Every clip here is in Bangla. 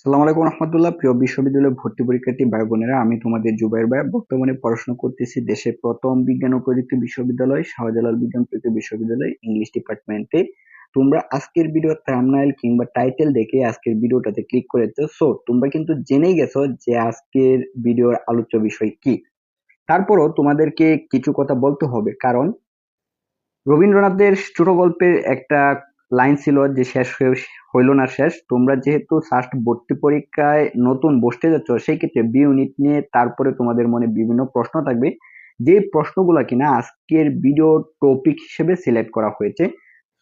সালাম আলাইকুম রহমতুল্লাহ। প্রিয় বিশ্ববিদ্যালয় ভর্তি পরীক্ষার্থী ভাই বোনেরা আমি তোমাদের জুবাইর ভাই। বর্তমানে পড়াশোনা করতেছি দেশের প্রথম বিজ্ঞান ও প্রযুক্তি বিশ্ববিদ্যালয়, শাহজালাল বিজ্ঞান প্রযুক্তি বিশ্ববিদ্যালয়, ইংলিশ ডিপার্টমেন্টে। তোমরা আজকের ভিডিও থাম্বনেল কিংবা টাইটেল দেখে আজকের ভিডিওটাতে ক্লিক করেছ সো, তোমরা কিন্তু জেনেই গেছো যে আজকের ভিডিওর আলোচ্য বিষয় কি। তারপরও তোমাদেরকে কিছু কথা বলতে হবে। কারণ রবীন্দ্রনাথের ছোট গল্পের একটা লাইন ছিল যে শেষ হয়ে হইল না শেষ, তোমরা যেহেতু ফার্স্ট ভর্তি পরীক্ষায় নতুন বসতে যাচ্ছ সেই ক্ষেত্রে বি ইউনিট নিয়ে তারপরে তোমাদের মনে বিভিন্ন প্রশ্ন থাকবে। যে প্রশ্নগুলো কিনা আজকের ভিডিও টপিক হিসেবে সিলেক্ট করা হয়েছে,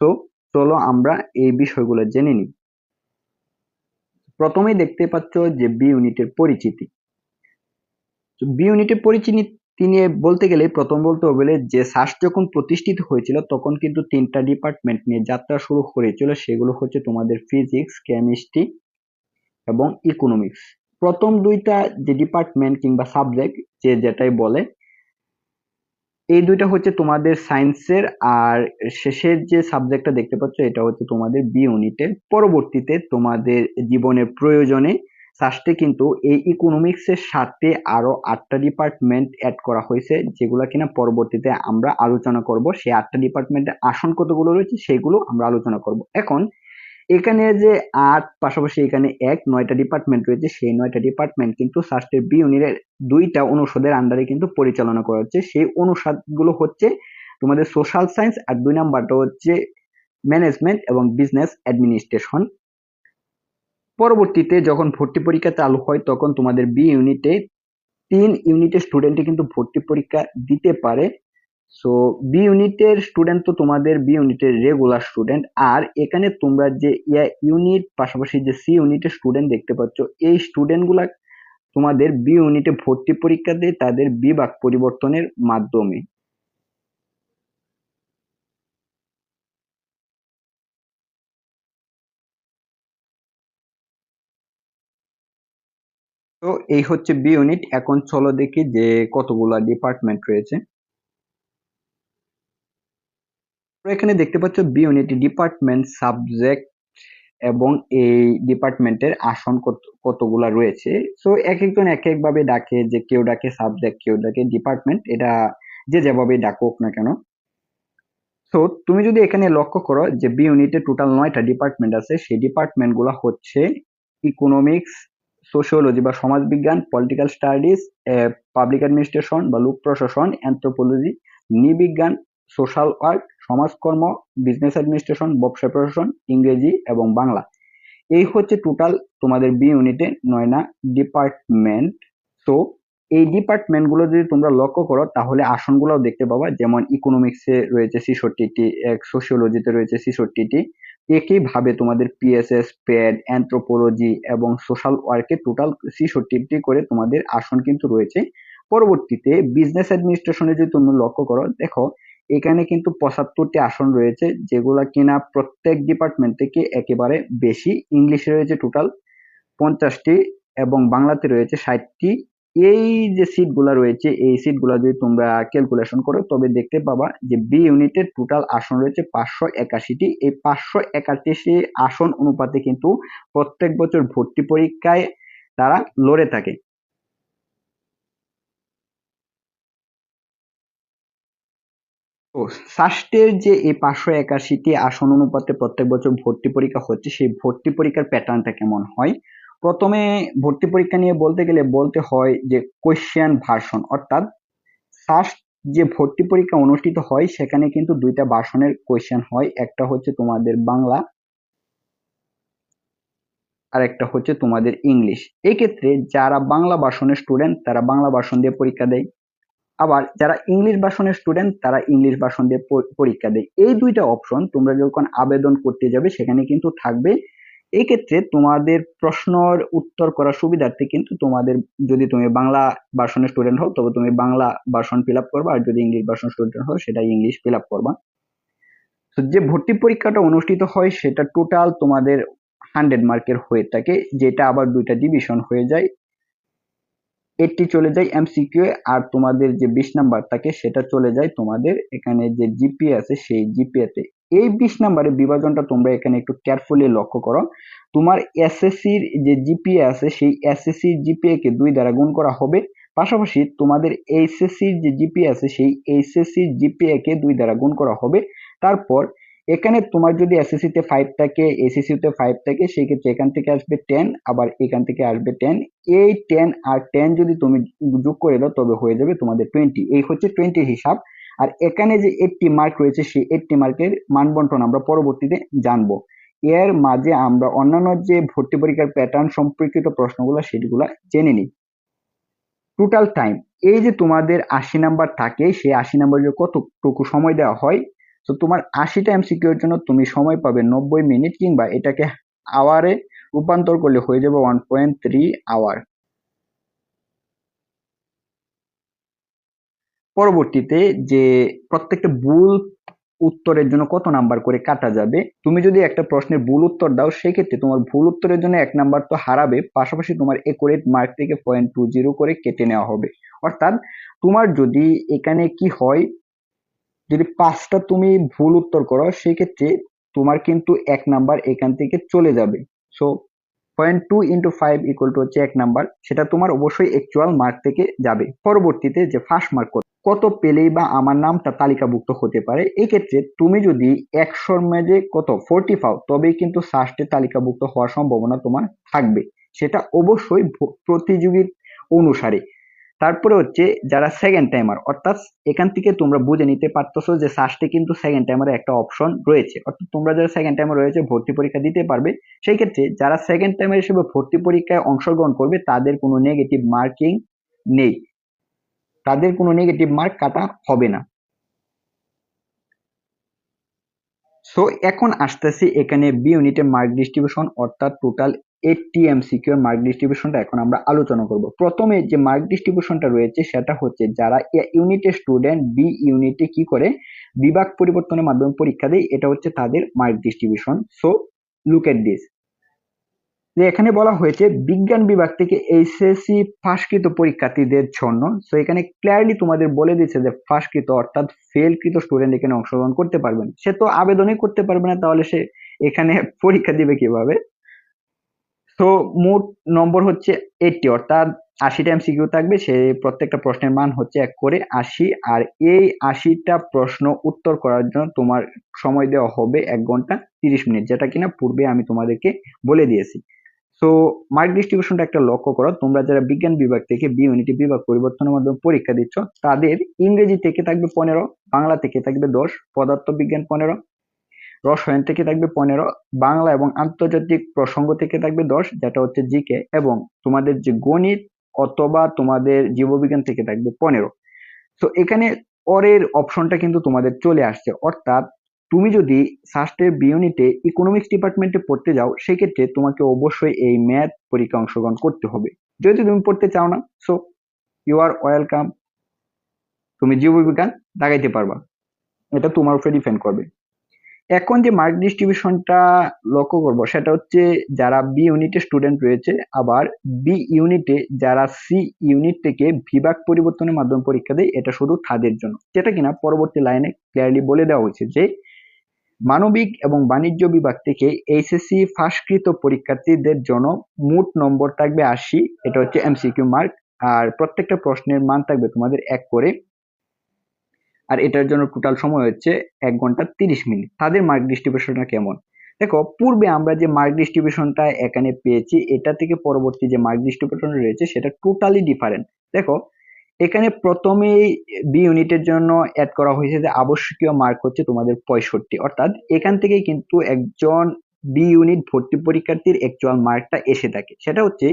তো চলো আমরা এই বিষয়গুলো জেনে নিই। প্রথমেই দেখতে পাচ্ছ যে বি ইউনিটের পরিচিতি। বি ইউনিটের পরিচিতি তিনি বলতে গেলে প্রথম বলতে হবে যে সাস যখন প্রতিষ্ঠিত হয়েছিল, তখন কিন্তু তিনটা ডিপার্টমেন্ট নিয়ে যাত্রা শুরু করেছিল, সেগুলো হচ্ছে তোমাদের ফিজিক্স কেমিস্ট্রি এবং ইকোনমিক্স প্রথম দুইটা যে ডিপার্টমেন্ট কিংবা সাবজেক্ট যে যেটাই বলে, এই দুইটা হচ্ছে তোমাদের সায়েন্সের আর শেষের যে সাবজেক্টটা দেখতে পাচ্ছ, এটা হচ্ছে তোমাদের বি ইউনিটের পরবর্তীতে তোমাদের জীবনের প্রয়োজনে সাস্টে কিন্তু এই ইকোনমিক্সের সাথে আরও আটটা ডিপার্টমেন্ট অ্যাড করা হয়েছে, যেগুলো কিনা পরবর্তীতে আমরা আলোচনা করব। সেই আটটা ডিপার্টমেন্টের আসন কতগুলো রয়েছে সেগুলো আমরা আলোচনা করব। এখন, এখানে যে আট, পাশাপাশি এখানে এক, নয়টা ডিপার্টমেন্ট রয়েছে, সেই নয়টা ডিপার্টমেন্ট কিন্তু সাস্টের বি ইউনিটের দুইটা অনুষদের আন্ডারে কিন্তু পরিচালনা করা হচ্ছে। সেই অনুষদগুলো হচ্ছে তোমাদের সোশ্যাল সায়েন্স আর দুই নাম্বারটা হচ্ছে ম্যানেজমেন্ট এবং বিজনেস অ্যাডমিনিস্ট্রেশন পরবর্তীতে যখন ভর্তি পরীক্ষা চালু হয়, তখন তোমাদের বি ইউনিটে তিন ইউনিটের স্টুডেন্টে কিন্তু ভর্তি পরীক্ষা দিতে পারে। সো বি ইউনিটের স্টুডেন্ট তো তোমাদের বি ইউনিটের রেগুলার স্টুডেন্ট আর এখানে তোমরা যে ইয়া ইউনিট পাশাপাশি যে সি ইউনিটের স্টুডেন্ট দেখতে পাচ্ছ, এই স্টুডেন্টগুলা তোমাদের বি ইউনিটে ভর্তি পরীক্ষা দেয়, তাদের বিভাগ পরিবর্তনের মাধ্যমে। তো এই হচ্ছে বি ইউনিট এখন চলো দেখি যে কতগুলা ডিপার্টমেন্ট রয়েছে। এখানে দেখতে পাচ্ছ বি ইউনিট ডিপার্টমেন্ট সাবজেক্ট এবং এই ডিপার্টমেন্টের আসন কতগুলা রয়েছে। সো এক একজন এক এক ভাবে ডাকে যে কেউ ডাকে সাবজেক্ট কেউ ডাকে ডিপার্টমেন্ট এটা যে যেভাবে ডাকুক না কেন। সো তুমি যদি এখানে লক্ষ্য করো যে বি ইউনিটে টোটাল নয়টা ডিপার্টমেন্ট আছে, সেই ডিপার্টমেন্টগুলা হচ্ছে ইকোনমিক্স সোশিওলজি বা সমাজবিজ্ঞান পলিটিক্যাল স্টাডিজ পাবলিক অ্যাডমিনিস্ট্রেশন বা লোক প্রশাসন অ্যান্থ্রোপোলজি নৃবিজ্ঞান সোশ্যাল ওয়ার্ক সমাজকর্ম বিজনেস অ্যাডমিনিস্ট্রেশন ব্যবসা প্রশাসন ইংরেজি এবং বাংলা। এই হচ্ছে টোটাল তোমাদের বি ইউনিটে নয়না ডিপার্টমেন্ট তো এই ডিপার্টমেন্টগুলো যদি তোমরা লক্ষ্য করো, তাহলে আসনগুলোও দেখতে পাবা। যেমন ইকোনমিক্সে রয়েছে ছিষট্টিটি, এক সোশিওলজিতে রয়েছে ছিষট্টিটি। একইভাবে তোমাদের পিএসএস প্যাড অ্যান্থ্রোপোলজি এবং সোশ্যাল ওয়ার্কে টোটাল ছিষট্টিটি করে তোমাদের আসন কিন্তু রয়েছে। পরবর্তীতে বিজনেস অ্যাডমিনিস্ট্রেশনে যদি তুমি লক্ষ্য করো, দেখো, এখানে কিন্তু পঁচাত্তরটি আসন রয়েছে, যেগুলা কিনা প্রত্যেক ডিপার্টমেন্ট থেকে একেবারে বেশি। ইংলিশে রয়েছে টোটাল পঞ্চাশটি এবং বাংলাতে রয়েছে ষাটটি। এই যে সিটগুলা রয়েছে, এই সিটগুলা যদি তোমরা ক্যালকুলেশন করো, তবে দেখতে পাবা যে বি ইউনিটের টোটাল আসন রয়েছে পাঁচশো একাশিটি। এই পাঁচশো একাশি আসন অনুপাতে কিন্তু প্রত্যেক বছর ভর্তি পরীক্ষায় তারা লড়ে থাকে। সাস্টের যে এই পাঁচশো একাশিটি আসন অনুপাতে প্রত্যেক বছর ভর্তি পরীক্ষা হচ্ছে, সেই ভর্তি পরীক্ষার প্যাটার্নটা কেমন হয়? প্রথমে ভর্তি পরীক্ষা নিয়ে বলতে গেলে বলতে হয় যে কোয়েশ্চেন ভার্সন অর্থাৎ ফার্স্ট যে ভর্তি পরীক্ষা অনুষ্ঠিত হয়, সেখানে কিন্তু দুইটা ভার্সনের কোয়েশ্চেন হয়। একটা হচ্ছে তোমাদের বাংলা আর একটা হচ্ছে তোমাদের ইংলিশ। এক্ষেত্রে যারা বাংলা ভার্সনের স্টুডেন্ট তারা বাংলা ভার্সন দিয়ে পরীক্ষা দেয়। আবার যারা ইংলিশ ভার্সনের স্টুডেন্ট তারা ইংলিশ ভার্সন দিয়ে পরীক্ষা দেয়। এই দুইটা অপশন তোমরা যখন আবেদন করতে যাবে, সেখানে কিন্তু থাকবে এই ক্ষেত্রে তোমাদের প্রশ্নর উত্তর করার সুবিধার্থে কিন্তু তোমাদের, যদি তুমি বাংলা ভার্সনের স্টুডেন্ট হও, তবে তুমি বাংলা ভার্সন ফিল আপ করবা, আর যদি ইংলিশ ভার্সন স্টুডেন্ট হও, সেটা ইংলিশ ফিল আপ করবা। তো যে ভর্তি পরীক্ষাটা অনুষ্ঠিত হয়, সেটা টোটাল তোমাদের হান্ড্রেড মার্কের হয়ে থাকে, যেটা আবার দুইটা ডিভিশন হয়ে যায়। এইটটি চলে যায় এমসিকিউ আর তোমাদের যে বিশ নাম্বার থাকে, সেটা চলে যায় তোমাদের এখানে যে জিপিএ আছে, সেই জিপিএতে এই বিশ নাম্বারের বিভাজনটা তোমরা এখানে একটু কেয়ারফুলি লক্ষ্য করো। তোমার এসএসসির যে জিপিএ আছে, সেই এসএসসি জিপিএ কে দুই দ্বারা গুণ করা হবে। পাশাপাশি তোমাদের এইচএসসির যে জিপিএ আছে, সেই এইচএসসি জিপিএ কে দুই দ্বারা গুণ করা হবে। তারপর এখানে তোমার যদি এসএসসি তে ফাইভ থাকে এসএসসি তে ফাইভ থাকে সেই ক্ষেত্রে এখান থেকে আসবে টেন আবার এখান থেকে আসবে টেন এই টেন আর টেন যদি তুমি যোগ করে দাও, তবে হয়ে যাবে তোমাদের টোয়েন্টি এই হচ্ছে টোয়েন্টির হিসাব। আর এখানে যে এইটটি মার্ক রয়েছে, সেই এইটটি মার্কের মান বন্টন আমরা পরবর্তীতে জানব। এর মাঝে আমরা অন্যান্য যে ভর্তি পরীক্ষার প্যাটার্ন সম্পর্কিত প্রশ্নগুলো, সেগুলো জেনে নিই। টোটাল টাইম এই যে তোমাদের আশি নাম্বার থাকে, সেই আশি নাম্বারের কতটুকু সময় দেওয়া হয়? তো তোমার আশিটা এমসিকিউ এর জন্য তুমি সময় পাবে নব্বই মিনিট কিংবা এটাকে আওয়ারে রূপান্তর করলে হয়ে যাবে ওয়ান পয়েন্ট থ্রি আওয়ার পরবর্তীতে যে প্রত্যেকটা ভুল উত্তরের জন্য কত নাম্বার করে কাটা যাবে, তুমি যদি একটা প্রশ্নের ভুল উত্তর দাও, সেক্ষেত্রে তোমার ভুল উত্তরের জন্য এক নাম্বার তো হারাবে, পাশাপাশি তোমার একুরেট মার্ক থেকে পয়েন্ট টু জিরো করে কেটে নেওয়া হবে। অর্থাৎ তোমার যদি এখানে কি হয়, যদি পাঁচটা তুমি ভুল উত্তর করো, সেক্ষেত্রে তোমার কিন্তু এক নাম্বার এখান থেকে চলে যাবে। So point two into five equal to হচ্ছে এক নাম্বার, সেটা তোমার অবশ্যই অ্যাকচুয়াল মার্ক থেকে যাবে। পরবর্তীতে যে ফার্স্ট মার্ক কত পেলেই বা আমার নামটা তালিকাভুক্ত হতে পারে, এক্ষেত্রে তুমি যদি একশোর মেজে কত? ফোরটি পাও, তবেই কিন্তু সাস্টে তালিকাভুক্ত হওয়ার সম্ভাবনা তোমার থাকবে। সেটা অবশ্যই প্রতিযোগিত অনুসারে। তারপরে হচ্ছে যারা সেকেন্ড টাইমার অর্থাৎ এখান থেকে তোমরা বুঝে নিতে পারতেছো যে সাস্টে কিন্তু সেকেন্ড টাইমারের একটা অপশন রয়েছে। অর্থাৎ তোমরা যারা সেকেন্ড টাইমার রয়েছে, ভর্তি পরীক্ষা দিতে পারবে। সেই ক্ষেত্রে যারা সেকেন্ড টাইমার হিসেবে ভর্তি পরীক্ষায় অংশগ্রহণ করবে, তাদের কোনো নেগেটিভ মার্কিং নেই। তাদের কোনো নেগেটিভ মার্ক কাটা হবে না। সো এখন আসতেছি এখানে বি ইউনিটের মার্ক ডিস্ট্রিবিউশন অর্থাৎ টোটাল এইটটি এমসিকিউ এর মার্ক ডিস্ট্রিবিউশনটা এখন আমরা আলোচনা করব। প্রথমে যে মার্ক ডিস্ট্রিবিউশনটা রয়েছে, সেটা হচ্ছে যারা এ ইউনিটের স্টুডেন্ট বি ইউনিটে কি করে? বিভাগ পরিবর্তনের মাধ্যমে পরীক্ষা দেয়, এটা হচ্ছে তাদের mark distribution so look at this যে এখানে বলা হয়েছে, বিজ্ঞান বিভাগ থেকে এইচএসসি ফাঁসকৃত পরীক্ষার্থীদের জন্য। সো এখানে ক্লিয়ারলি তোমাদের বলে দিচ্ছে যে ফাঁসকৃত অর্থাৎ ফেলকৃত স্টুডেন্ট এখানে অংশগ্রহণ করতে পারবেন। সে তো আবেদনই করতে পারবে না, তাহলে সে এখানে পরীক্ষা দিবে কীভাবে? তো মোট নম্বর হচ্ছে এইটটি অর্থাৎ আশিটা এমসিকিউ থাকবে, সে প্রত্যেকটা প্রশ্নের মান হচ্ছে এক করে আশি। আর এই আশিটা প্রশ্ন উত্তর করার জন্য তোমার সময় দেওয়া হবে এক ঘণ্টা তিরিশ মিনিট, যেটা কিনা পূর্বে আমি তোমাদেরকে বলে দিয়েছি। সো মার্ক ডিস্ট্রিবিউশনটা একটা লক্ষ্য করো। তোমরা যারা বিজ্ঞান বিভাগ থেকে বি ইউনিটি বিভাগ পরিবর্তনের মাধ্যমে পরীক্ষা দিচ্ছ, তাদের ইংরেজি থেকে থাকবে পনেরো, বাংলা থেকে থাকবে দশ পদার্থ বিজ্ঞান পনেরো, রসায়ন থেকে থাকবে পনেরো, বাংলা এবং আন্তর্জাতিক প্রসঙ্গ থেকে থাকবে দশ, যেটা হচ্ছে জিকে, এবং তোমাদের যে গণিত অথবা তোমাদের জীববিজ্ঞান থেকে থাকবে পনেরো। তো এখানে অরের অপশনটা কিন্তু তোমাদের চলে আসছে। অর্থাৎ তুমি যদি সাস্টের বি ইউনিটে ইকোনমিক্স ডিপার্টমেন্টে পড়তে যাও, সেক্ষেত্রে তোমাকে অবশ্যই এই ম্যাথ পরীক্ষা অংশগ্রহণ করতে হবে। যদি তুমি পড়তে চাও না সো ইউ আর ওয়েলকাম তুমি জীববিজ্ঞান লাগাইতে পারবা। এটা তোমার উপরে ডিপেন্ড করবে। এখন যে মার্ক ডিস্ট্রিবিউশনটা লক্ষ্য করব, সেটা হচ্ছে যারা বি ইউনিটে স্টুডেন্ট রয়েছে, আবার বি ইউনিটে যারা সি ইউনিট থেকে বিভাগ পরিবর্তনের মাধ্যমে পরীক্ষা দেয়, এটা শুধু তাদের জন্য। যেটা কিনা পরবর্তী লাইনে ক্লিয়ারলি বলে দেওয়া হয়েছে যে মানবিক এবং বাণিজ্য বিভাগ থেকে এইচএসসি ফাঁসকৃত পরীক্ষার্থীদের জন্য মোট নম্বর থাকবে আশি, এটা হচ্ছে এমসিকিউ মার্ক, আর প্রত্যেকটা প্রশ্নের মান থাকবে তোমাদের এক করে। আর এটার জন্য টোটাল সময় হচ্ছে এক ঘণ্টা তিরিশ মিনিট। তাদের মার্ক ডিস্ট্রিবিউশনটা কেমন? দেখো, পূর্বে আমরা যে মার্ক ডিস্ট্রিবিউশনটা এখানে পেয়েছি, এটা থেকে পরবর্তী যে মার্ক ডিস্ট্রিবিউশন রয়েছে, সেটা টোটালি ডিফারেন্ট দেখো এখানে প্রথমেই বি ইউনিটের জন্য অ্যাড করা হয়েছে যে আবশ্যকীয় মার্ক হচ্ছে তোমাদের পঁয়ষট্টি। অর্থাৎ এখান থেকেই কিন্তু একজন বি ইউনিট ভর্তি পরীক্ষার্থীর অ্যাকচুয়াল মার্কটা এসে থাকে। সেটা হচ্ছে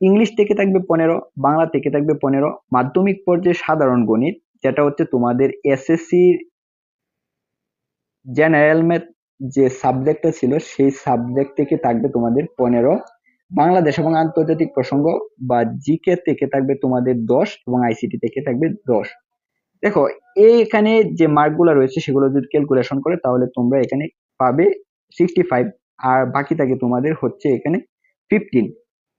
ইংলিশ থেকে থাকবে পনেরো, বাংলা থেকে থাকবে পনেরো, মাধ্যমিক পর্যায়ে সাধারণ গণিত, যেটা হচ্ছে তোমাদের এসএসসির জেনারেল ম্যাথ যে সাবজেক্টটা ছিল, সেই সাবজেক্ট থেকে থাকবে তোমাদের পনেরো। বাংলাদেশ এবং আন্তর্জাতিক প্রসঙ্গ বা জিকে থেকে থাকবে তোমাদের দশ এবং আইসিটি থেকে থাকবে দশ। দেখো, এখানে যে মার্কগুলো রয়েছে সেগুলো যদি ক্যালকুলেশন করে তাহলে তোমরা এখানে পাবে সিক্সটি ফাইভ আর বাকি থাকে তোমাদের হচ্ছে এখানে ফিফটিন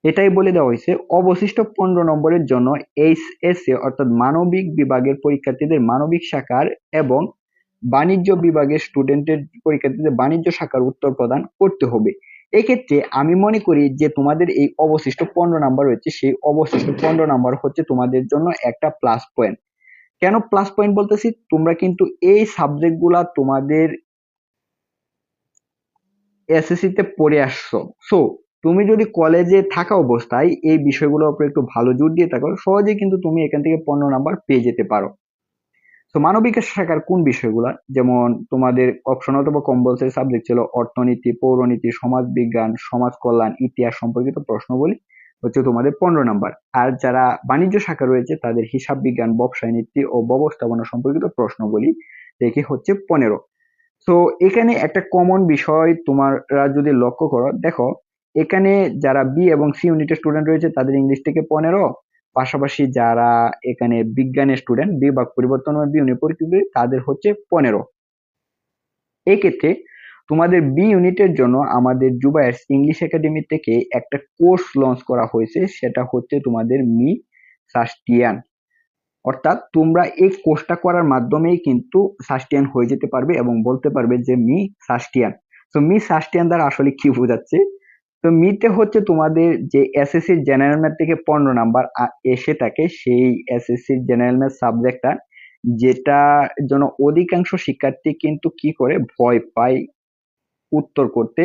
এটাই বলে দেওয়া হয়েছে, অবশিষ্ট পনেরো নম্বরের জন্য এইচ এস এ অর্থাৎ মানবিক বিভাগের পরীক্ষার্থীদের মানবিক শাখার এবং বাণিজ্য বিভাগের স্টুডেন্টের পরীক্ষার্থীদের বাণিজ্য শাখার উত্তর প্রদান করতে হবে। এক্ষেত্রে আমি মনে করি যে তোমাদের এই অবশিষ্ট পনেরো নাম্বার রয়েছে, সেই অবশিষ্ট পনেরো নাম্বার হচ্ছে তোমাদের জন্য একটা প্লাস পয়েন্ট কেন প্লাস পয়েন্ট বলতেছি? তোমরা কিন্তু এই সাবজেক্টগুলা তোমাদের এসএসসি তে পড়ে আসছো। সো তুমি যদি কলেজে থাকা অবস্থায় এই বিষয়গুলোর উপর একটু ভালো জোর দিয়ে থাকো সহজে কিন্তু তুমি এখান থেকে পনেরো নাম্বার পেয়ে যেতে পারো। তো মানবিক শাখার কোন বিষয়গুলা? যেমন তোমাদের অপশন অথবা কম্পালসারি সাবজেক্ট ছিল অর্থনীতি, পৌরনীতি সমাজ বিজ্ঞান সমাজ কল্যাণ ইতিহাস সম্পর্কিত প্রশ্নগুলি হচ্ছে তোমাদের পনেরো নাম্বার। আর যারা বাণিজ্য শাখা রয়েছে, তাদের হিসাব বিজ্ঞান, ব্যবসায় নীতি ও ব্যবস্থাপনা সম্পর্কিত প্রশ্নগুলি দেখে হচ্ছে পনেরো। তো এখানে একটা কমন বিষয় তোমরা যদি লক্ষ্য করো, দেখো, এখানে যারা বি এবং সি ইউনিটের স্টুডেন্ট রয়েছে, তাদের ইংলিশ থেকে পনেরো পাশাপাশি যারা এখানে বিজ্ঞানের স্টুডেন্ট বিভাগ পরিবর্তন বি ইউনিট পরীক্ষা তাদের হচ্ছে পনেরো। এক্ষেত্রে তোমাদের বি ইউনিটের জন্য আমাদের জুবায়ার্স ইংলিশ একাডেমি থেকে একটা কোর্স লঞ্চ করা হয়েছে, সেটা হচ্ছে তোমাদের মি সাস্টিয়ান অর্থাৎ তোমরা এই কোর্সটা করার মাধ্যমেই কিন্তু সাস্টিয়ান হয়ে যেতে পারবে এবং বলতে পারবে যে মি সাস্টিয়ান তো মি সাস্টিয়ান দ্বারা আসলে কি বোঝাচ্ছে? তো মিতে হচ্ছে তোমাদের যে এসএসসি জেনারেল ম্যাথ থেকে পনেরো নাম্বার এসে থাকে সেই এসএসসি জেনারেল ম্যাথ সাবজেক্টটা যেটা জন্য অধিকাংশ শিক্ষার্থী কিন্তু কি করে? ভয় পায় উত্তর করতে।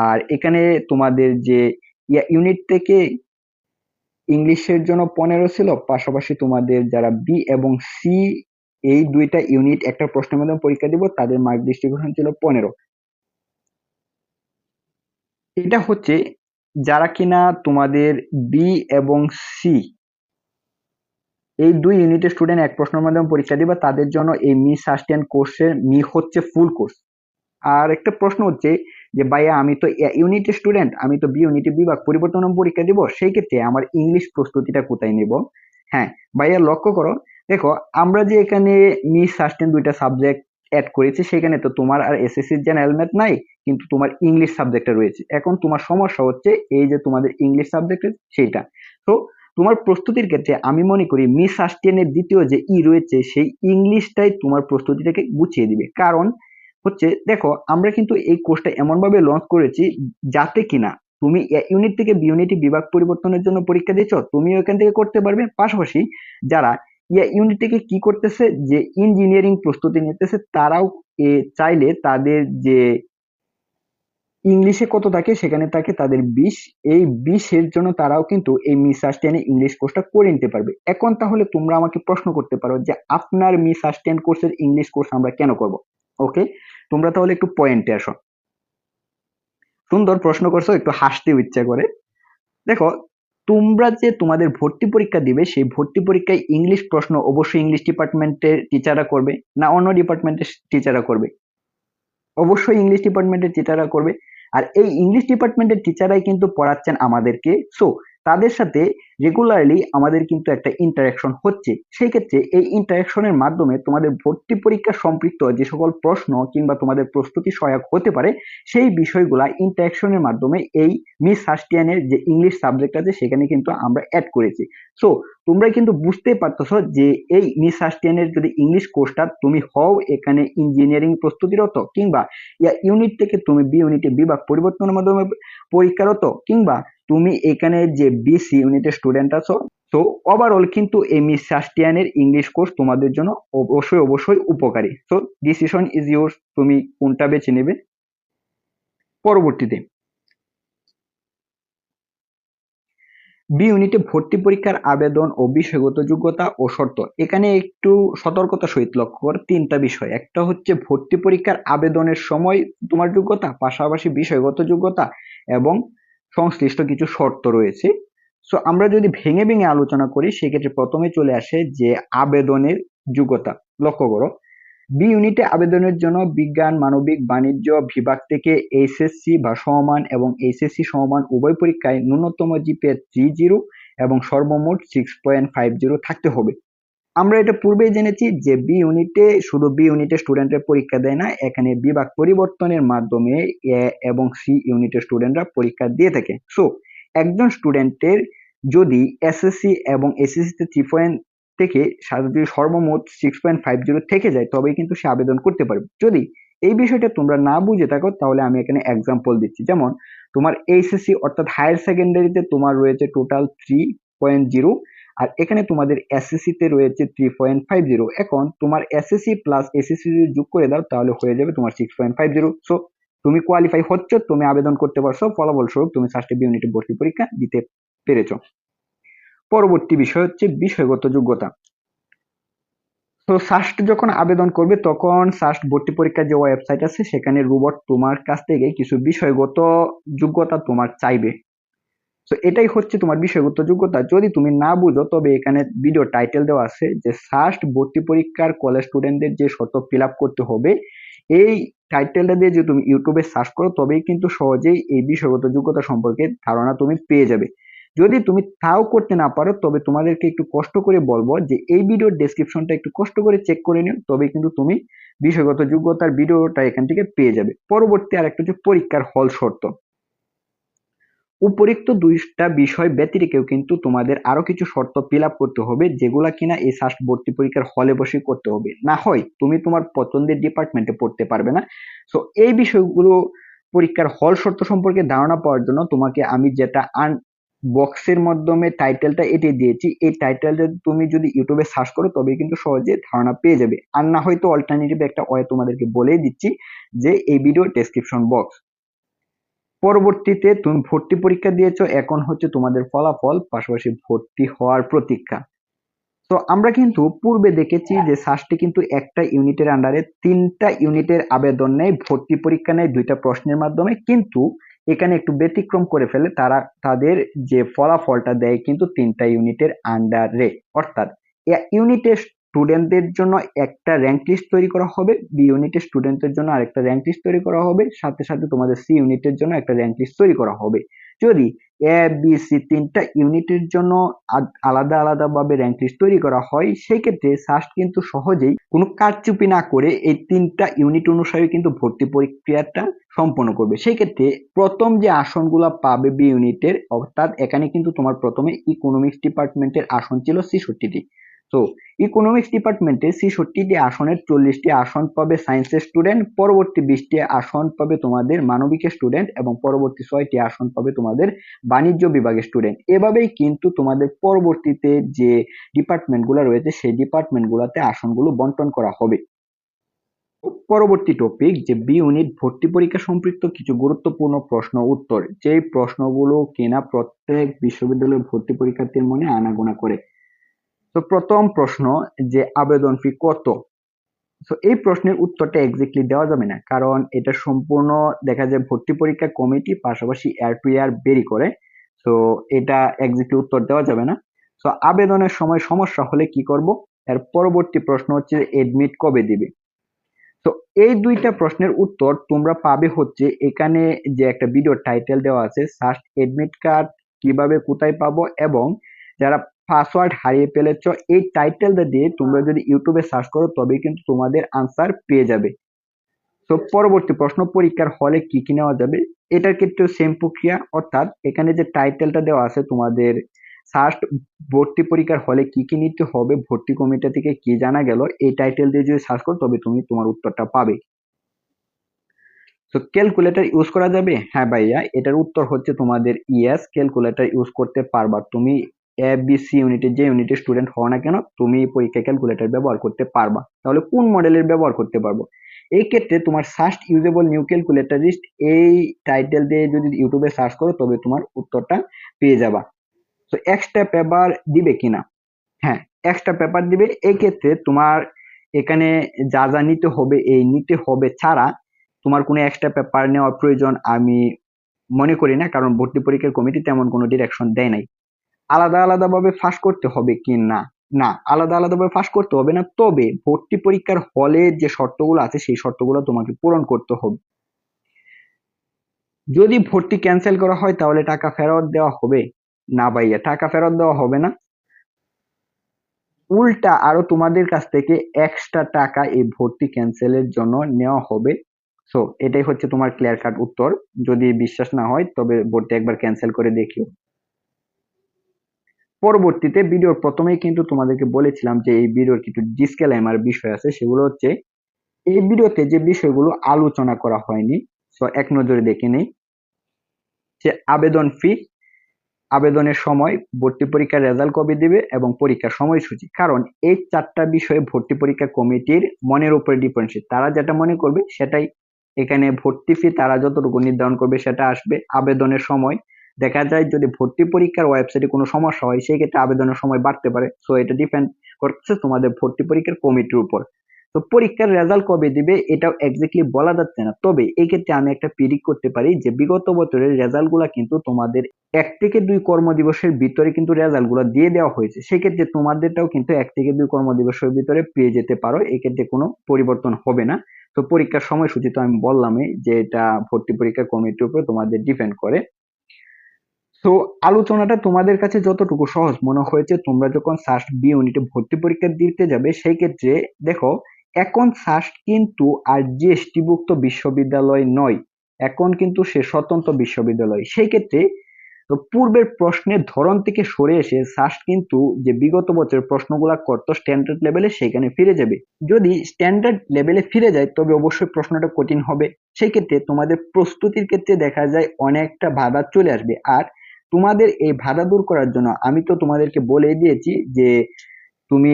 আর এখানে তোমাদের যে ইউনিট থেকে ইংলিশের জন্য পনেরো ছিল, পাশাপাশি তোমাদের যারা বি এবং সি এই দুইটা ইউনিট একটা প্রশ্নের মাধ্যমে পরীক্ষা দিব, তাদের মার্ক ডিস্ট্রিবিউশন ছিল পনেরো। এটা হচ্ছে যারা কিনা তোমাদের বি এবং সি এই দুই ইউনিটের স্টুডেন্ট এক প্রশ্নের মাধ্যমে পরীক্ষা দিবা, তাদের জন্য এই মি সাস্টেন কোর্সের মি হচ্ছে ফুল কোর্স আর একটা প্রশ্ন হচ্ছে যে, ভাইয়া, আমি তো ইউনিটের স্টুডেন্ট আমি তো বি ইউনিটে বিভাগ পরিবর্তন পরীক্ষা দিব সেই ক্ষেত্রে আমার ইংলিশ প্রস্তুতিটা কোথায় নেব? হ্যাঁ ভাইয়া, লক্ষ্য করো, দেখো, আমরা যে এখানে মি সাস্টেন দুইটা সাবজেক্ট অ্যাড করেছি, সেখানে তো তোমার আর এসএসসি জেনারেল ম্যাথ নাই, কিন্তু তোমার ইংলিশ সাবজেক্টটা রয়েছে। এখন তোমার সমস্যা হচ্ছে এই যে তোমাদের ইংলিশ সাবজেক্ট সেইটা। তো তোমার প্রস্তুতির ক্ষেত্রে আমি মনে করি মিস আস্টিয়ানের দ্বিতীয় যে ই রয়েছে, সেই ইংলিশটাই তোমার প্রস্তুতিটাকে গুছিয়ে দিবে। কারণ হচ্ছে, দেখো, আমরা কিন্তু এই কোর্সটা এমনভাবে লঞ্চ করেছি যাতে কিনা তুমি ইউনিট থেকে বি বিভাগ পরিবর্তনের জন্য পরীক্ষা দিচ্ছ তুমিও এখান থেকে করতে পারবে। পাশাপাশি যারা ইউনিট থেকে কি করতেছে? যে ইঞ্জিনিয়ারিং প্রস্তুতি নিতেছে, তারাও চাইলে তাদের যে ইংলিশে কত থাকে, সেখানে থাকে তাদের বিশ। এই বিশের জন্য তারাও কিন্তু এই মিস আস্টেনে ইংলিশ কোর্সটা করে নিতে পারবে। এখন তাহলে তোমরা আমাকে প্রশ্ন করতে পারো যে আপনার মিস আস্টেন কোর্সের ইংলিশ কোর্স আমরা কেন করব? ওকে তোমরা তাহলে একটু পয়েন্টে আসো। সুন্দর প্রশ্ন করছ, একটু হাসতে ইচ্ছা করে। দেখো তোমরা যে তোমাদের ভর্তি পরীক্ষা দিবে, সেই ভর্তি পরীক্ষায় ইংলিশ প্রশ্ন অবশ্যই ইংলিশ ডিপার্টমেন্টের টিচাররা করবে, না অন্য ডিপার্টমেন্টের টিচাররা করবে। অবশ্যই ইংলিশ ডিপার্টমেন্টের টিচাররা করবে। আর এই ইংলিশ ডিপার্টমেন্টের টিচাররাই কিন্তু পড়াচ্ছেন আমাদেরকে। সো তাদের সাথে রেগুলারলি আমাদের কিন্তু একটা ইন্টারাকশন হচ্ছে। সেই ক্ষেত্রে এই ইন্টারাকশনের মাধ্যমে তোমাদের ভর্তি পরীক্ষা সম্পৃক্ত যে সকল প্রশ্ন কিংবা তোমাদের প্রস্তুতি সহায়ক হতে পারে, সেই বিষয়গুলা ইন্টারাকশনের মাধ্যমে এই মিস সাস্টিয়ানের যে ইংলিশ সাবজেক্ট আছে, সেখানে কিন্তু আমরা অ্যাড করেছি। সো তোমরা কিন্তু বুঝতেই পারতেছো যে এই মিস সাস্টিয়ানের যদি ইংলিশ কোর্সটা তুমি হও এখানে ইঞ্জিনিয়ারিং প্রস্তুতিরত কিংবা ইউনিট থেকে তুমি বি ইউনিটে বিভাগ পরিবর্তনের মাধ্যমে পরীক্ষারত কিংবা তুমি এখানে যে বিসি ইউনিটের স্টুডেন্ট আছো, তো ওভারঅল কিন্তু এই মিস সাস্টিয়ানের ইংলিশ কোর্স তোমাদের জন্য অবশ্যই অবশ্যই উপকারী। সো ডিসিশন ইজ ইউর্স তুমি কোনটা বেছে নেবে? পরবর্তীতে বি ইউনিটে ভর্তি পরীক্ষার আবেদন ও বিষয়গত যোগ্যতা ও শর্ত। এখানে একটু সতর্কতা সহিত লক্ষ্য কর, তিনটা বিষয়। একটা হচ্ছে ভর্তি পরীক্ষার আবেদনের সময় তোমার যোগ্যতা, পাশাপাশি বিষয়গত যোগ্যতা এবং সংশ্লিষ্ট কিছু শর্ত রয়েছে। সো আমরা যদি ভেঙে ভেঙে আলোচনা করি, সেক্ষেত্রে প্রথমে চলে আসে যে আবেদনের যোগ্যতা। লক্ষ্য করো বি ইউনিটে আবেদনের জন্য বিজ্ঞান, মানবিক, বাণিজ্য বিভাগ থেকে এইচএসসি বা সমমান এবং এইচএসসি সমমান উভয় পরীক্ষায় ন্যূনতম জিপিএ থ্রি জিরো এবং সর্বমোট সিক্স পয়েন্ট ফাইভ জিরো থাকতে হবে। আমরা এটা পূর্বেই জেনেছি যে বি ইউনিটে শুধু বি ইউনিটের স্টুডেন্টের পরীক্ষা দেয় না, এখানে বিভাগ পরিবর্তনের মাধ্যমে এ এবং সি ইউনিটের স্টুডেন্টরা পরীক্ষা দিয়ে থাকে। সো একজন স্টুডেন্টের যদি এসএসসি এবং এসএসসিতে থ্রি পয়েন্ট থেকে যদি সর্বমোট সিক্স পয়েন্ট ফাইভ জিরো থেকে যায়, তবেই কিন্তু সে আবেদন করতে পারবে। যদি এই বিষয়টা তোমরা না বুঝে থাকো, তাহলে আমি এখানে এক্সাম্পল দিচ্ছি। যেমন, তোমার এইচএসসি অর্থাৎ হায়ার সেকেন্ডারিতে তোমার রয়েছে টোটাল থ্রি পয়েন্ট জিরো আর এখানে তোমাদের এসএসসি তে রয়েছে থ্রি পয়েন্ট ফাইভ জিরো এখন তোমার এসএসসি প্লাস এসএসসি যদি যোগ করে দাও, তাহলে হয়ে যাবে তোমার six point five zero so তুমি কোয়ালিফাই হচ্ছ, তুমি আবেদন করতে পারছ। ফলাফল স্বরূপ তুমি বি ইউনিটে ভর্তি পরীক্ষা দিতে পেরেছ। পরবর্তী বিষয় হচ্ছে বিষয়গত যোগ্যতা। তো সাস্ট যখন আবেদন করবে, তখন সাস্ট ভর্তি পরীক্ষার যে ওয়েবসাইট আছে, সেখানে রোবট তোমার কাছ থেকে কিছু বিষয়গত যোগ্যতা তোমার চাইবে। তো এটাই হচ্ছে তোমার বিষয়গত যোগ্যতা। যদি তুমি না বুঝো, তবে এখানে ভিডিও টাইটেল দেওয়া আছে যে সাস্ট ভর্তি পরীক্ষার কলেজ স্টুডেন্টদের যে শর্ত ফিল করতে হবে, এই টাইটেলটা দিয়ে যদি তুমি ইউটিউবে সার্চ করো, তবেই কিন্তু সহজেই এই বিষয়গত যোগ্যতা সম্পর্কে ধারণা তুমি পেয়ে যাবে। যদি তুমি তাও করতে না পারো, তবে তোমাদেরকে একটু কষ্ট করে বলব যে, এই ভিডিওর ডেসক্রিপশনটা একটু কষ্ট করে চেক করে নিও তবে কিন্তু তুমি বিষয়গত যোগ্যতার ভিডিওটা এখান থেকে পেয়ে যাবে। পরবর্তী আর একটা হচ্ছে পরীক্ষার হল শর্ত। উপরিক্ত দুইটা বিষয় ব্যতিরেকেও কিন্তু তোমাদের আরও কিছু শর্ত ফিল করতে হবে, যেগুলা কিনা এই সাস্ট ভর্তি পরীক্ষার হলে বসে করতে হবে। না হয় তুমি তোমার পছন্দের ডিপার্টমেন্টে পড়তে পারবে না। সো এই বিষয়গুলো পরীক্ষার হল শর্ত সম্পর্কে ধারণা পাওয়ার জন্য তোমাকে আমি যেটা আন বক্সের মাধ্যমে টাইটেলটা এটি দিয়েছি, এই টাইটেলটা তুমি যদি ইউটিউবে সার্চ করো তবে কিন্তু সহজে ধারণা পেয়ে যাবে। আর না হয়তো অল্টারনেটিভ একটা ওয়ে তোমাদেরকে বলেই দিচ্ছি যে এই ভিডিও ডেসক্রিপশন বক্স পরবর্তীতে তুমি ভর্তি পরীক্ষা দিয়েছ, এখন হচ্ছে তোমাদের ফলাফল, পাশাপাশি ভর্তি হওয়ার প্রতীক্ষা। তো আমরা কিন্তু পূর্বে দেখেছি যে সাস্টে কিন্তু একটা ইউনিটের আন্ডারে তিনটা ইউনিটের আবেদন নেয়, ভর্তি পরীক্ষা নেয় দুইটা প্রশ্নের মাধ্যমে, কিন্তু এখানে একটু ব্যতিক্রম করে ফেলে তারা, তাদের যে ফলাফলটা দেয় কিন্তু তিনটা ইউনিটের আন্ডারে অর্থাৎ ইউনিটের স্টুডেন্টদের জন্য একটা র্যাঙ্ক লিস্ট তৈরি করা হবে বি ইউনিটের স্টুডেন্টদের জন্য আরেকটা র্যাঙ্ক লিস্ট তৈরি করা হবে, সাথে সাথে তোমাদের সি ইউনিটের জন্য একটা র্যাঙ্ক লিস্ট তৈরি করা হবে। যদি এ বি সি তিনটা ইউনিটের জন্য আলাদা আলাদা ভাবে র্যাঙ্ক লিস্ট তৈরি করা হয় সেই ক্ষেত্রে সাস্ট কিন্তু সহজেই কোনো কারচুপি না করে এই তিনটা ইউনিট অনুসারে কিন্তু ভর্তি প্রক্রিয়াটা সম্পন্ন করবে। সেই ক্ষেত্রে প্রথম যে আসনগুলো পাবে বি ইউনিটের অর্থাৎ এখানে কিন্তু তোমার প্রথমে ইকোনমিক্স ডিপার্টমেন্টের আসন ছিল ছেষট্টিটি। তো ইকোনমিক্স ডিপার্টমেন্টে ছেষট্টিটি আসনের চল্লিশটি আসন পাবে সায়েন্সের স্টুডেন্ট পরবর্তী বিশটি আসন পাবে তোমাদের মানবিকের স্টুডেন্ট এবং পরবর্তী ছয়টি আসন পাবে তোমাদের বাণিজ্য বিভাগের স্টুডেন্ট এভাবেই কিন্তু তোমাদের পরবর্তীতে যে ডিপার্টমেন্টগুলো রয়েছে, সেই ডিপার্টমেন্টগুলোতে আসনগুলো বন্টন করা হবে। পরবর্তী টপিক যে বি ইউনিট ভর্তি পরীক্ষা সম্পৃক্ত কিছু গুরুত্বপূর্ণ প্রশ্ন উত্তর। যেই প্রশ্নগুলো কিনা প্রত্যেক বিশ্ববিদ্যালয়ের ভর্তি পরীক্ষার্থীর মনে আনাগোনা করে। তো প্রথম প্রশ্ন যে আবেদন ফি কত? তো এই প্রশ্নের উত্তরটা এক্স্যাক্টলি দেওয়া যাবে না। কারণ এটা সম্পূর্ণ দেখা যায় ভর্তি পরীক্ষা কমিটি, পাশাপাশি এয়ার টু এয়ার বেরি করে। তো এটা এক্স্যাক্টলি উত্তর দেওয়া যাবে না। তো আবেদনের সময় সমস্যা হলে কি করব? এর পরবর্তী প্রশ্ন হচ্ছে এডমিট কবে দিবে? তো এই দুইটা প্রশ্নের উত্তর তোমরা পাবে হচ্ছে এখানে যে একটা ভিডিও টাইটেল দেওয়া আছে সার্চ এডমিট কার্ড কীভাবে কোথায় পাবো এবং যারা পাসওয়ার্ড হারিয়ে ফেলেছ, এই টাইটেলটা দিয়ে তোমরা যদি ইউটিউবে সার্চ করো তবে কিন্তু তোমাদের আনসার পেয়ে যাবে। তো পরবর্তী প্রশ্ন, পরীক্ষার হলে কি কি নেওয়া যাবে? এটার ক্ষেত্রেও সেম প্রক্রিয়া, অর্থাৎ এখানে যে টাইটেলটা দেওয়া আছে তোমাদের ফার্স্ট ভর্তি পরীক্ষার হলে কি কি নিতে হবে, ভর্তি কমিটি থেকে কি জানা গেল, এই টাইটেল দিয়ে যদি সার্চ করো, তবে তুমি তোমার উত্তরটা পাবে। তো ক্যালকুলেটর ইউজ করা যাবে? হ্যাঁ ভাইয়া, এটার উত্তর হচ্ছে তোমাদের ইয়েস ক্যালকুলেটর ইউজ করতে পারবা। তুমি এ বি সি ইউনিটের যে ইউনিটের স্টুডেন্ট হও না কেন, তুমি পরীক্ষা ক্যালকুলেটর ব্যবহার করতে পারবা। তাহলে কোন মডেলের ব্যবহার করতে পারব? এই ক্ষেত্রে তোমার সার্চ ইউজেবল নিউ ক্যালকুলেটরিস্ট এই টাইটেল দিয়ে যদি ইউটিউবে সার্চ করো, তবে তোমার উত্তরটা পেয়ে যাবা। তো এক্সট্রা পেপার দিবে কিনা? হ্যাঁ এক্সট্রা পেপার দিবে। এই ক্ষেত্রে তোমার এখানে যা যা নিতে হবে, এই নিতে হবে ছাড়া তোমার কোনো এক্সট্রা পেপার নেওয়ার প্রয়োজন আমি মনে করি না, কারণ ভর্তি পরীক্ষার কমিটি তেমন কোনো ডিরেকশন দেয় নাই। আলাদা আলাদাভাবে ফাঁস করতে হবে কি না? না, আলাদা আলাদাভাবে ফাঁস করতে হবে না। তবে ভর্তি পরীক্ষার হলে যে শর্তগুলো আছে, সেই শর্তগুলো তোমাকে পূরণ করতে হবে। যদি ভর্তি ক্যান্সেল করা হয়, তাহলে টাকা ফেরত দেওয়া হবে। না ভাইয়া, টাকা ফেরত দেওয়া হবে না। উল্টা আরও তোমাদের কাছ থেকে এক্সট্রা টাকা এই ভর্তি ক্যান্সেলের জন্য নেওয়া হবে। সো এটাই হচ্ছে তোমার ক্লিয়ার কাট উত্তর। যদি বিশ্বাস না হয়, তবে ভর্তি একবার ক্যান্সেল করে দেখিও। পরবর্তীতে ভিডিওর প্রথমেই কিন্তু তোমাদেরকে বলেছিলাম যে এই ভিডিওর কিছু ডিসক্লেমার বিষয় আছে, সেগুলো হচ্ছে এই ভিডিওতে যে বিষয়গুলো আলোচনা করা হয়নি সো এক নজরে দেখে নেই। যে আবেদন ফি আবেদনের সময় ভর্তি পরীক্ষার রেজাল্ট কবে দিবে এবং পরীক্ষার সময়সূচি। কারণ এই চারটা বিষয়ে ভর্তি পরীক্ষা কমিটির মনের উপরে ডিপেন্ডশীল তারা যেটা মনে করবে সেটাই। এখানে ভর্তি ফি তারা যতটুকু নির্ধারণ করবে সেটা আসবে আবেদনের সময়। দেখা যায় যদি ভর্তি পরীক্ষার ওয়েবসাইটে কোনো সমস্যা হয় সেই ক্ষেত্রে আবেদনের সময় বাড়তে পারে। সো এটা ডিপেন্ড করছে তোমাদের ভর্তি পরীক্ষার কমিটির উপর। তো পরীক্ষার রেজাল্ট কবে দিবে, এটাও এক্স্যাক্টলি বলা যাচ্ছে না। তবে এই ক্ষেত্রে আমি একটা প্রিডিক করতে পারি যে বিগত বছরের রেজাল্টগুলা কিন্তু তোমাদের এক থেকে দুই কর্মদিবসের ভিতরে কিন্তু রেজাল্টগুলো দিয়ে দেওয়া হয়েছে। সেক্ষেত্রে তোমাদেরটাও কিন্তু এক থেকে দুই কর্মদিবসের ভিতরে পেয়ে যেতে পারো। এক্ষেত্রে কোনো পরিবর্তন হবে না। তো পরীক্ষার সময়সূচি তো আমি বললামই যে এটা ভর্তি পরীক্ষা কমিটির উপর তোমাদের ডিপেন্ড করে। তো আলোচনাটা তোমাদের কাছে যতটুকু সহজ মনে হয়েছে, তোমরা যখন সাস্ট বি ইউনিটে ভর্তি পরীক্ষা দিতে যাবে, সেই ক্ষেত্রে দেখো, এখন সাস্ট কিন্তু আর জিএসটিভুক্ত বিশ্ববিদ্যালয় নয়। এখন কিন্তু সে স্বতন্ত্র বিশ্ববিদ্যালয়। সেই ক্ষেত্রে তো পূর্বের প্রশ্নের ধরন থেকে সরে এসে সাস্ট কিন্তু যে বিগত বছরের প্রশ্নগুলা করতো স্ট্যান্ডার্ড লেভেলে সেখানে ফিরে যাবে। যদি স্ট্যান্ডার্ড লেভেলে ফিরে যায়, তবে অবশ্যই প্রশ্নটা কঠিন হবে। সেই ক্ষেত্রে তোমাদের প্রস্তুতির ক্ষেত্রে দেখা যায়, অনেকটা বাধা চলে আসবে। আর তোমাদের এই বাধা দূর করার জন্য আমি তো তোমাদেরকে বলে দিয়েছি যে তুমি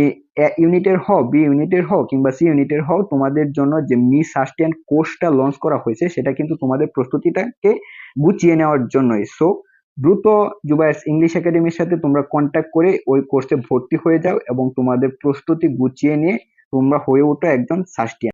ইউনিটের হও, বি ইউনিটের হও কিংবা সি ইউনিটের হও, তোমাদের জন্য যে মি সাস্টেন কোর্সটা লঞ্চ করা হয়েছে সেটা কিন্তু তোমাদের প্রস্তুতিটাকে গুছিয়ে নেওয়ার জন্যই। সো দ্রুত জুবাইস ইংলিশ একাডেমির সাথে তোমরা কন্ট্যাক্ট করে ওই কোর্সে ভর্তি হয়ে যাও এবং তোমাদের প্রস্তুতি গুছিয়ে নিয়ে তোমরা হয়ে ওঠো একজন সাস্টিয়ান